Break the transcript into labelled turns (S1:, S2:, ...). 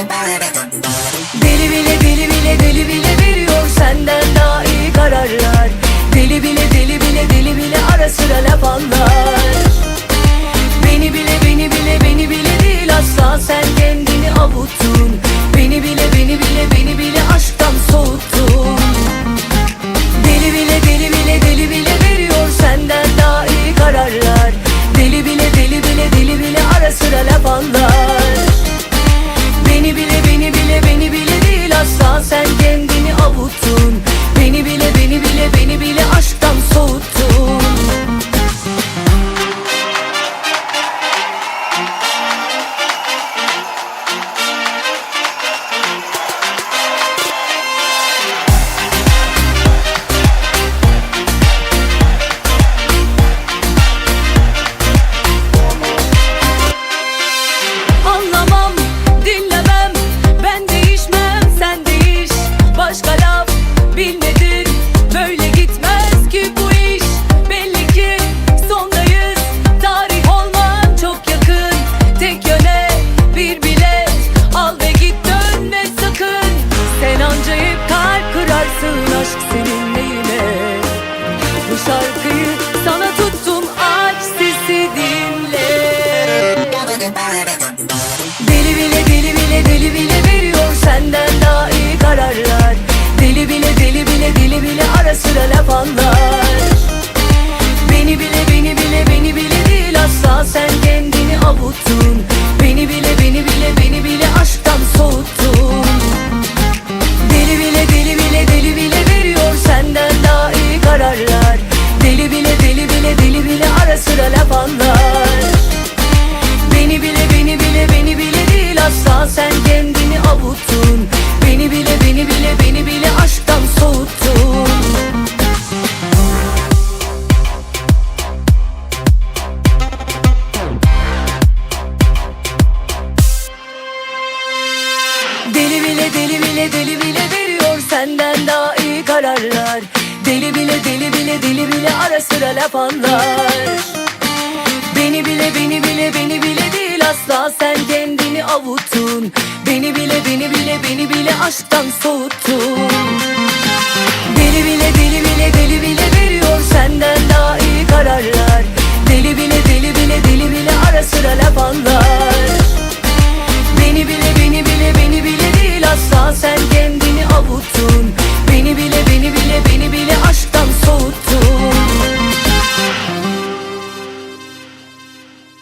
S1: Deli bile deli bile deli bile veriyor senden daha iyi kararlar. Deli bile deli bile deli bile ara sıra laf anlar. Beni bile beni bile beni bile değil asla sen kendini avut. unuttun. Beni bile beni bile deli bile deli bile veriyor senden daha iyi kararlar. Deli bile deli bile deli bile ara sıra laf anlar. Beni bile beni bile beni bile değil asla sen kendini avuttun Beni bile beni bile beni bile aşktan soğuttun.